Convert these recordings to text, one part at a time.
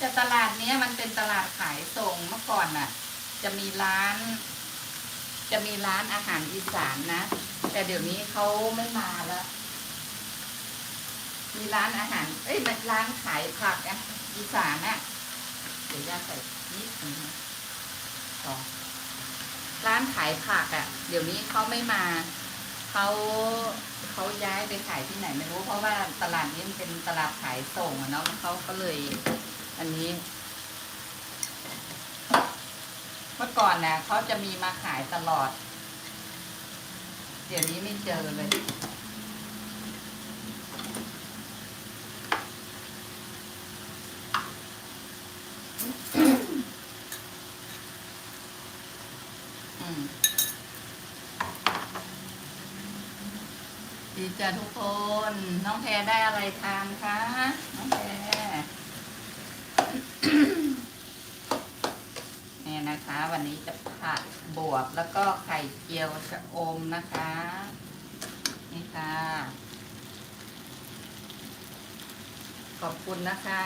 แต่ตลาดเนี้ยมันเป็นตลาดขายส่งเมื่อก่อนน่ะ จะมีร้าน จะมีร้านอาหารอีสานนะ แต่เดี๋ยวนี้เขาไม่มาแล้ว มีร้านอาหาร เอ้ยมันร้านขายผักอะอีสานอะเดี๋ยวจะใส่นิดนึงต่อร้านขายผักอะเดี๋ยวนี้เขาไม่มาเขาเขาย้ายไปขายที่ไหนไม่รู้เพราะว่าตลาดนี้มันเป็นตลาดขายส่งอะเนาะเขาก็เลย อันนี้ เมื่อก่อนนะเขาจะมีมาขายตลอด เดี๋ยวนี้ไม่เจอเลย ดีจ้ะทุกคน น้องแพรได้อะไรทานคะน้องแพร นี่ยนะคะ วันนี้จะผัดบวบแล้วก็ไข่เจียวชะอมนะคะ นี่ค่ะ ขอบคุณนะคะ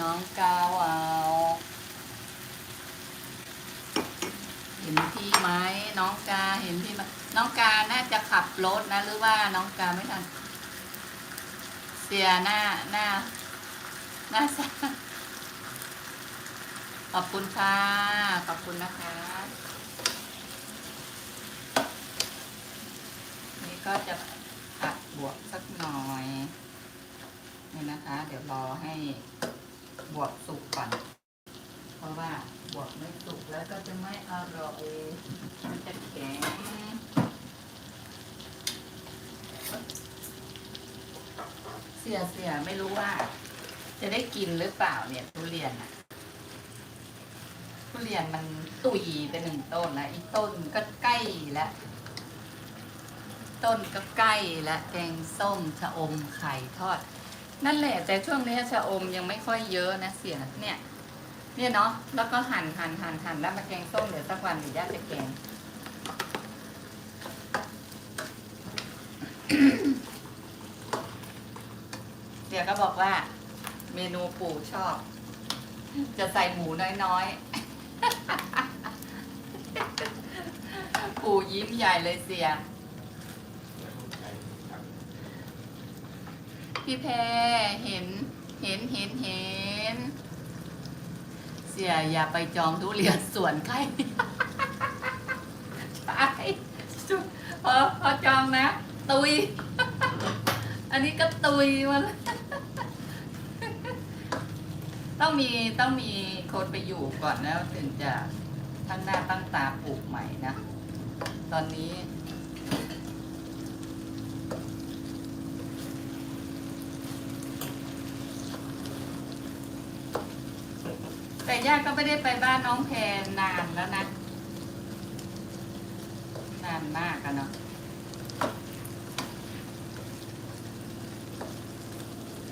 น้องกาวเอาเห็นพี่ไหมน้องกาเห็นพี่ไหมน้องกาน่าจะขับรถนะ หรือว่าน้องกาไม่ทัน เสียหน้าหน้าหน่าจะขอบคุณค่ะ ขอบคุณนะคะ นี่ก็จะผัดบวกสักหน่อย นี่นะคะ เดี๋ยวรอให้บวกสุกก่อน เพราะว่าบวกไม่สุกแล้วก็จะไม่อร่อยมันจะแข็ง สียเสียไม่รู้ว่า จะได้กินหรือเปล่าเนี่ยทุเรียนอะทุเรียนมันตุยไปหนึ่งต้นแล้วอีกต้นก็ใกล้แล้วต้นก็ใกล้แล้วแกงส้มชะอมไข่ทอด นั่นแหละ แต่ช่วงนี้ชะอมยังไม่ค่อยเยอะนะเสียเนี่ย เนี่ยเนาะแล้วก็หั่นหั่นหั่นหั่นแล้วมาแกงส้มเดี๋ยวสักวันเดี๋ยวย่าจะแกง สียก็บอกว่า เมนูปู่ชอบ จะใส่หมูน้อยๆ ปู่ยิ้มใหญ่เลยเสีย พี่แพรเห็น เห็นเห็นเห็น เสียอย่าไปจองทุเรียนสวนใครใช่พอพอจองนะ ตุย อันนี้ก็ตุยมาแล้วต้องมีต้องมีคนไปอยู่ก่อนแล้วถึงจะตั้งหน้าตั้งตาปลูกใหม่นะ ตอนนี้ แต่ย่าก็ไม่ได้ไปบ้านน้องแพนนานแล้วนะ นานมากอะเนาะ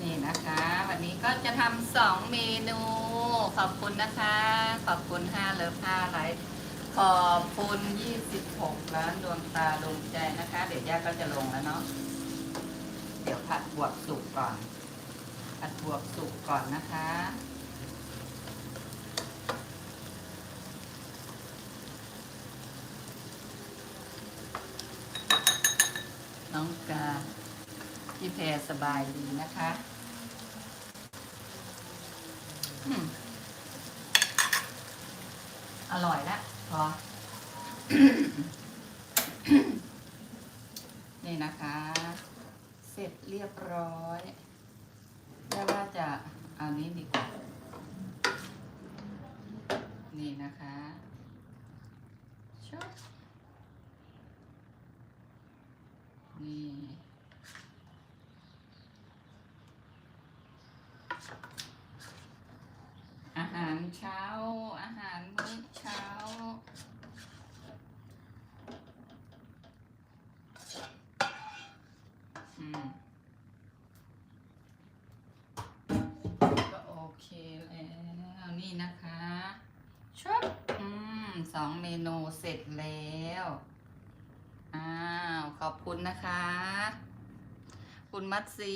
นี่นะคะ วันนี้ ก็จะทำสองเมนู ขอบคุณนะคะ ขอบคุณห้าเลิฟห้าไลฟ์ขอบคุณยี่สิบหกล้านดวงตาดวงใจนะคะ เดี๋ยวย่าก็จะลงแล้วเนาะ เดี๋ยวผัดบวบสุกก่อน ผัดบวบสุกก่อนนะคะ น้องกาพี่แพรสบายดีนะคะอืม อร่อยแล้วพอนี่นะคะ เสร็จเรียบร้อยแค่ว่าจะเอานี้ดีกว่า นี่นะคะชอบนี่ อา หารเช้า อาหารมื้อเช้า อืม ก็โอเคแล้วนี่นะคะชุบอืมสองเมนูเสร็จแล้ว อ้าว ขอบคุณนะคะ คุณมัตซี